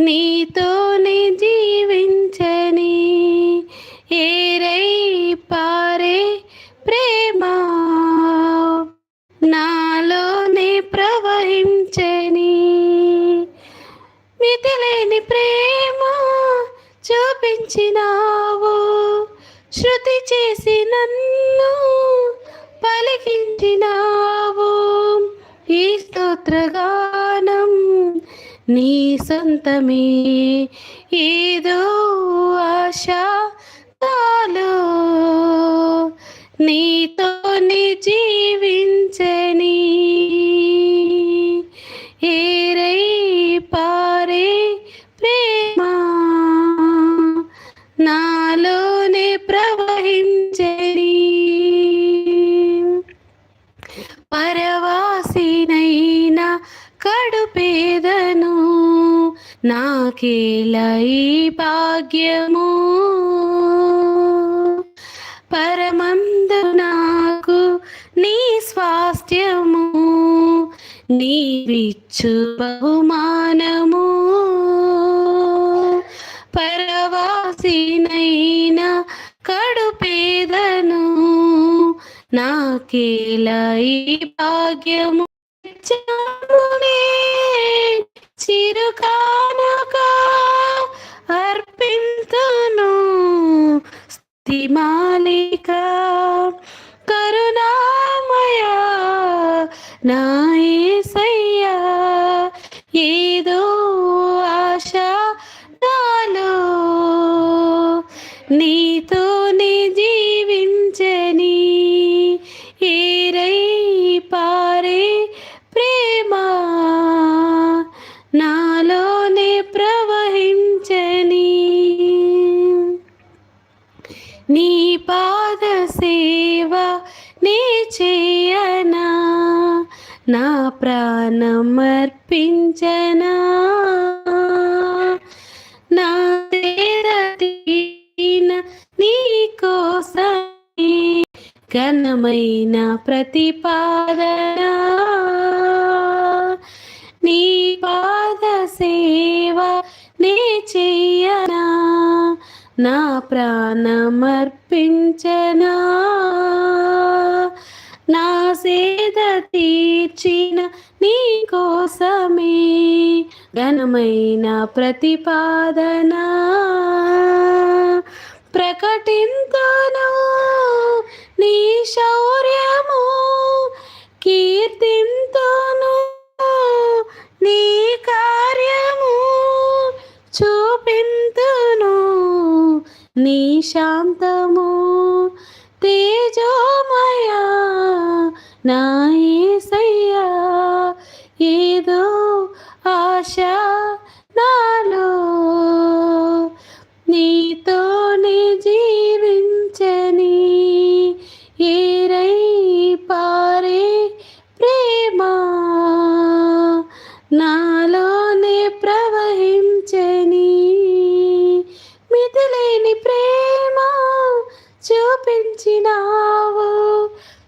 నీతోనే జీవించని ఏరై పారే ప్రేమ. నాలోనే ప్రవహించని మితిలేని ప్రేమ చూపించినావు. శృతి చేసి నన్ను పలికించినావు. ఈ స్తోత్రగా నీ సొంతమే ఏదో ఆశ తాలో నీతోనే జీవించని ఏ నీవిచ్చు బహుమానము. పరవాసినైన కడుపేదను. నాకేలా ఈ భాగ్యము ఇచ్చామునే చిరుకానుక అర్పింతును. స్థిమాలిక కరుణామయ నా యేసయ్యా ఏదో ఆశ నాలో. నీతోనే నా ప్రాణమర్పించనా? నా తీన నీ కోసమే ఘనమైన ప్రతిపాదన? నీ పాద సేవ నే చెయ్యనా నా ప్రాణమర్పించనా? నా సేద తీర్చిన నీ కోసమే ఘనమైన ప్రతిపాదన. ప్రకటింతను నీ ఆశ నాలో. నీతోనే జీవించని ఏరై పారే ప్రేమ. నాలోనే ప్రవహించని మితిలేని ప్రేమ చూపించినావు.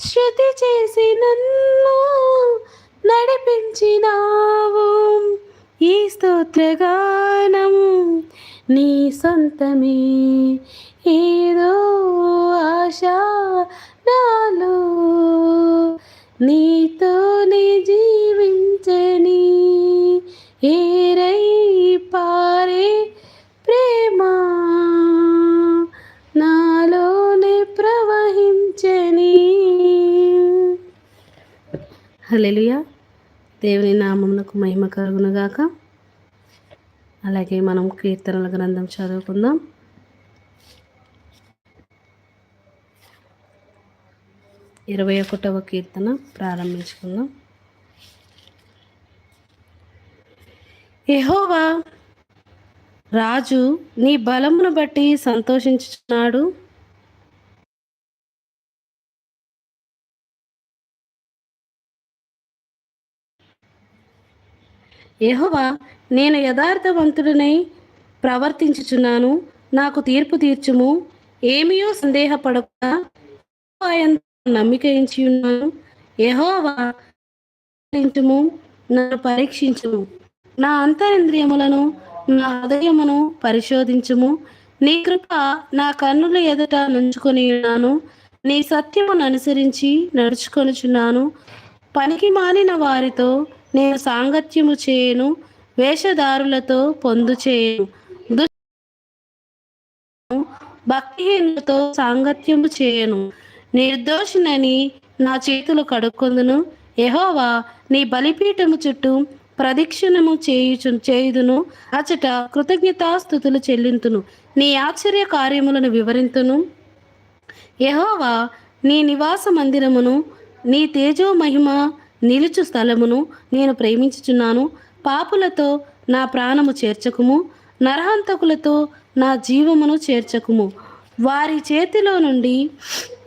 శృతి చేసి నన్ను నడిపించినావు. ఈ స్తోత్రగానం నీ సొంతమే. ఏదో ఆశ నాలో నీతోనే జీవించని ఏరై పారే ప్రేమ. నాలోనే ప్రవహించని. హలో దేవుని నామమునకు మహిమ కలుగునుగాక. అలాగే మనం కీర్తనల గ్రంథం చదువుకుందాం. ఇరవై ఒకటవ కీర్తన ప్రారంభించుకుందాం. ఎహోవా రాజు నీ బలమును బట్టి సంతోషించుచున్నాడు. యహోవా నేను యథార్థవంతుడినై ప్రవర్తించుచున్నాను. నాకు తీర్పు తీర్చుము. ఏమియో సందేహపడకుండా నమ్మిక ఇచ్చి ఉన్నాను యెహోవా నన్ను పరీక్షించుము. నా అంతరింద్రియములను నా హృదయమును పరిశోధించుము. నీ కృప నా కన్నుల ఎదుట నుంచుకొని ఉన్నాను నీ సత్యమును అనుసరించి నడుచుకొనుచున్నాను. పనికి మాలిన వారితో నేను సాంగత్యము చేయను వేషధారులతో పొందు చేయను. భక్తిహీనులతో సాంగత్యము చేయను. నిర్దోషినని నా చేతులు కడుక్కొందును. ఎహోవా నీ బలిపీఠము చుట్టూ ప్రదక్షిణము చేయుచు చేయుదును. అచట కృతజ్ఞతాస్థుతులు చెల్లింతును. నీ ఆశ్చర్య కార్యములను వివరింతును. యహోవా నీ నివాస మందిరమును నీ తేజో మహిమ నిలుచు స్థలమును నేను ప్రేమించుచున్నాను. పాపులతో నా ప్రాణము చేర్చకుము. నరహంతకులతో నా జీవమును చేర్చకుము. వారి చేతిలో నుండి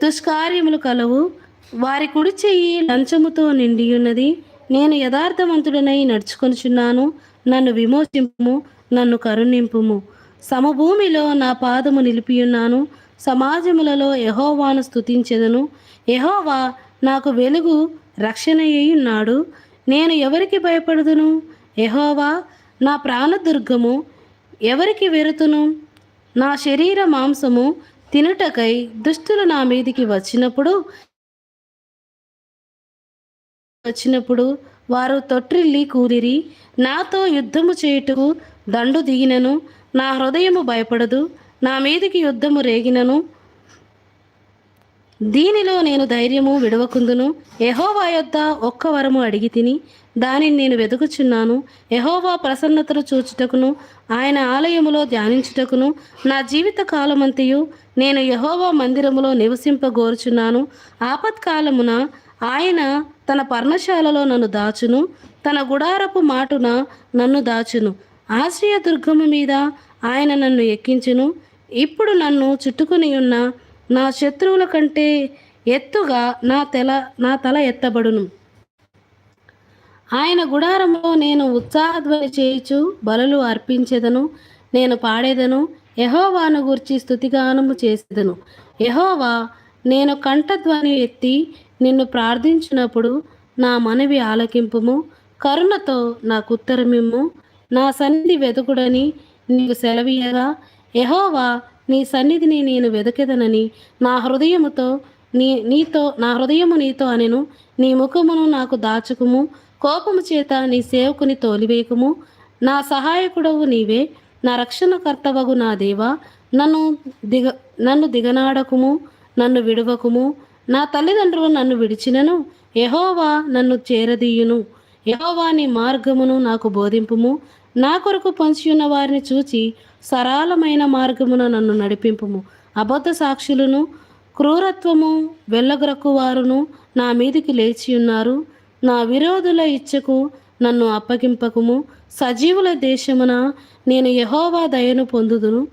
దుష్కార్యములు కలవు. వారి కుడి చెయ్యి లంచముతో నిండి ఉన్నది నేను యథార్థవంతుడనై నడుచుకొనిచున్నాను. నన్ను విమోచింపుము నన్ను కరుణింపుము. సమభూమిలో నా పాదము నిలిపియున్నాను. సమాజములలో యహోవాను స్తుతించెదను. యహోవా నాకు వెలుగు రక్షణ నేను ఎవరికి భయపడుదును? యహోవా నా ప్రాణదుర్గము ఎవరికి వెరుతును? నా శరీర మాంసము తినుటకై దుష్టులు నా మీదికి వచ్చినప్పుడు వచ్చినప్పుడు వారు తొట్టిల్లి కూలిరి నాతో యుద్ధము చేయుటకు దండు దిగినను నా హృదయము భయపడదు నా మీదికి యుద్ధము రేగినను దీనిలో నేను ధైర్యము విడవకుందును. యహోవా యొద్ద ఒక్క వరము అడిగి తిని దానిని నేను వెతుకుచున్నాను యహోవా ప్రసన్నతను చూచుటకును ఆయన ఆలయములో ధ్యానించుటకును. నా జీవిత కాలమంతయు నేను యహోవా మందిరములో నివసింపగోరుచున్నాను. ఆపత్కాలమున ఆయన తన పర్ణశాలలో నన్ను దాచును. తన గుడారపు మాటున నన్ను దాచును. ఆశ్రయ దుర్గము మీద ఆయన నన్ను ఎక్కించును. ఇప్పుడు నన్ను చుట్టుకుని ఉన్న నా శత్రువుల కంటే ఎత్తుగా నా తెల నా తల ఎత్తబడును. ఆయన గుడారంలో నేను ఉత్సాహధ్వని చేయుచు బలులు అర్పించేదను నేను పాడేదను యహోవాను గూర్చి స్థుతిగానము చేసేదను. యహోవా నేను కంఠధ్వని ఎత్తి నిన్ను ప్రార్థించినప్పుడు నా మనవి ఆలకింపుము కరుణతో నాకు ఉత్తరమిమ్ము నా సన్నిధి వెతుకుడని నీకు సెలవీయగా. యహోవా నీ సన్నిధిని నేను వెదకెదనని నా హృదయముతో నీ నీతో నా హృదయము నీతో అనెను. నీ ముఖమును నాకు దాచుకుము. కోపము చేత నీ సేవకుని తోలివేయకుము నా సహాయకుడవు నీవే. నా రక్షణకర్తవగు నా దేవా. నన్ను దిగ నన్ను దిగనాడకుము నన్ను విడువకుము. నా తల్లిదండ్రులు నన్ను విడిచినను. యహోవా నన్ను చేరదీయును. యహోవా నీ మార్గమును నాకు బోధింపుము. నా కొరకు పొంచియున్న వారిని చూచి సరళమైన మార్గమున నన్ను నడిపింపుము. అబద్ధ సాక్షులను క్రూరత్వము వెళ్ళగరకు వారును నా మీదికి లేచి ఉన్నారు. నా విరోధుల ఇచ్చకు నన్ను అప్పగింపకము. సజీవుల దేశమున నేను యహోవా దయను పొందుదును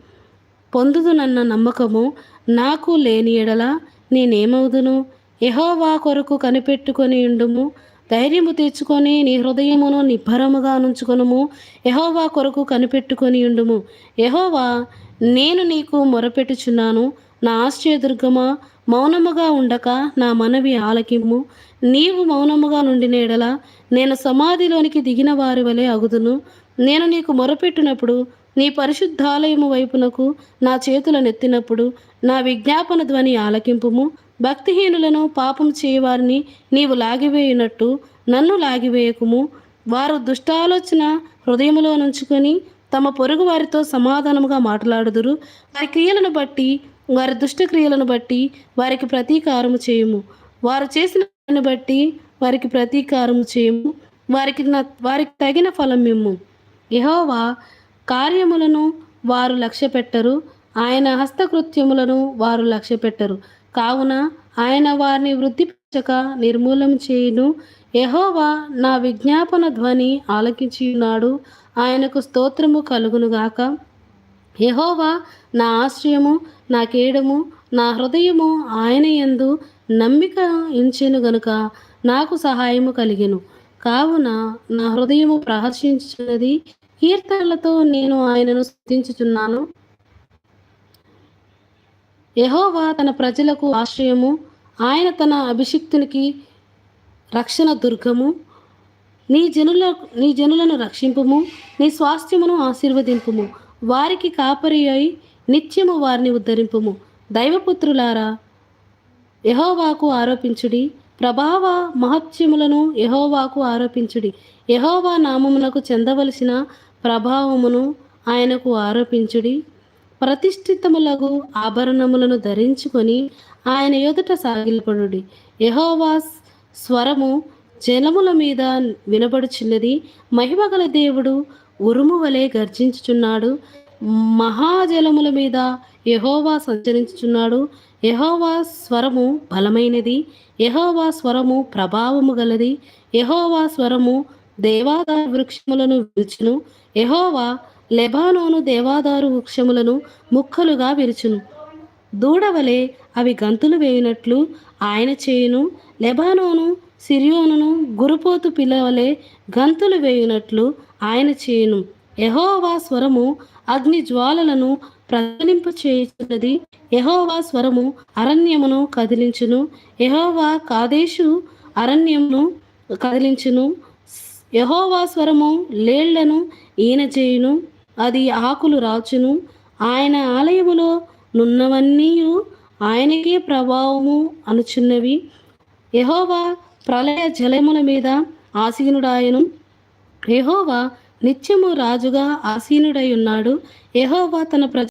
పొందుదునన్న నమ్మకము నాకు లేని ఎడల నేనేమవుదును? యహోవా కొరకు కనిపెట్టుకొని ఉండుము. ధైర్యము తెచ్చుకొని నీ హృదయమును నిబ్బరముగా నుంచుకొనుము. యహోవా కొరకు కనిపెట్టుకొని ఉండుము. యహోవా నేను నీకు మొరపెట్టుచున్నాను. నా ఆశ్చర్యదుర్గమా మౌనముగా ఉండక నా మనవి ఆలకిమ్ము నీవు మౌనముగా నుండి ఎడల నేను సమాధిలోనికి దిగిన వారి వలె అగుదును. నేను నీకు మొరపెట్టినప్పుడు నీ పరిశుద్ధాలయము వైపునకు నా చేతులనెత్తినప్పుడు నా విజ్ఞాపన ధ్వని ఆలకింపుము. భక్తిహీనులను పాపం చేయవారిని నీవు లాగివేయునట్టు నన్ను లాగివేయకుము. వారు దుష్టాలోచన హృదయములో నుంచుకొని తమ పొరుగు వారితో సమాధానముగా మాట్లాడుదురు. వారి క్రియలను బట్టి వారి దుష్ట క్రియలను బట్టి వారికి ప్రతీకారము చేయము. వారు చేసిన దాన్ని బట్టి వారికి ప్రతీకారము చేయము. వారికి వారికి తగిన ఫలం ఇమ్ము. యహోవా కార్యములను వారు లక్ష్య పెట్టరు ఆయన హస్తకృత్యములను వారు లక్ష్య పెట్టరు కావున ఆయన వారిని వృద్ధిపరచక నిర్మూలం చేయును. యహోవా నా విజ్ఞాపన ధ్వని ఆలకించి ఆయనకు స్తోత్రము కలుగునుగాక యహోవా నా ఆశ్రయము నా కేడము నా హృదయము ఆయన యందు నమ్మిక ఇంచెను గనుక నాకు సహాయము కలిగెను. కావున నా హృదయము ప్రహర్షించినది కీర్తనలతో నేను ఆయనను స్థుతించుచున్నాను. యహోవా తన ప్రజలకు ఆశ్రయము ఆయన తన అభిషిక్తునికి రక్షణ దుర్గము. నీ జనుల నీ జనులను రక్షింపుము నీ స్వాస్థ్యమును ఆశీర్వదింపుము. వారికి కాపరి అయి నిత్యము వారిని ఉద్ధరింపుము. దైవపుత్రులారా యహోవాకు ఆరోపించుడి. ప్రభావ మహత్యములను యహోవాకు ఆరోపించుడి. యహోవా నామమునకు చెందవలసిన ప్రభావమును ఆయనకు ఆరోపించుడి. ప్రతిష్ఠితములగు ఆభరణములను ధరించుకొని ఆయన ఎదుట సాగిలపడుడి. యహోవాస్ స్వరము జలముల మీద వినబడుచున్నది. మహిమగల దేవుడు ఉరుము వలె గర్జించుచున్నాడు. మహాజలముల మీద యహోవా సంచరించుచున్నాడు. యహోవా స్వరము బలమైనది. యహోవా స్వరము ప్రభావము గలది. యహోవా స్వరము దేవాదార వృక్షములను విరుచును యహోవా లెబానోను దేవాదారు వృక్షములను ముక్కలుగా విరుచును. దూడవలే అవి గంతులు వేయునట్లు ఆయన చేయును. లెబానోను సిరియోనును గురుపోతు పిల్లవలే గంతులు వేయునట్లు ఆయన చేయును. యహోవా స్వరము అగ్ని జ్వాలలను ప్రజ్వలింప చేయుచున్నది. యహోవా స్వరము అరణ్యమును కదిలించును. యహోవా కాదేశు అరణ్యమును కదిలించును. యహోవా స్వరము లేళ్ళను ఈన చేయును అది ఆకులు రాచును. ఆయన ఆలయములో నున్నవన్నీ ఆయనకే ప్రభావము అనుచున్నవి. యహోవా ప్రళయ జలముల మీద ఆసీనుడాయను. యహోవా నిత్యము రాజుగా ఆసీనుడై ఉన్నాడు. యహోవా తన ప్రజ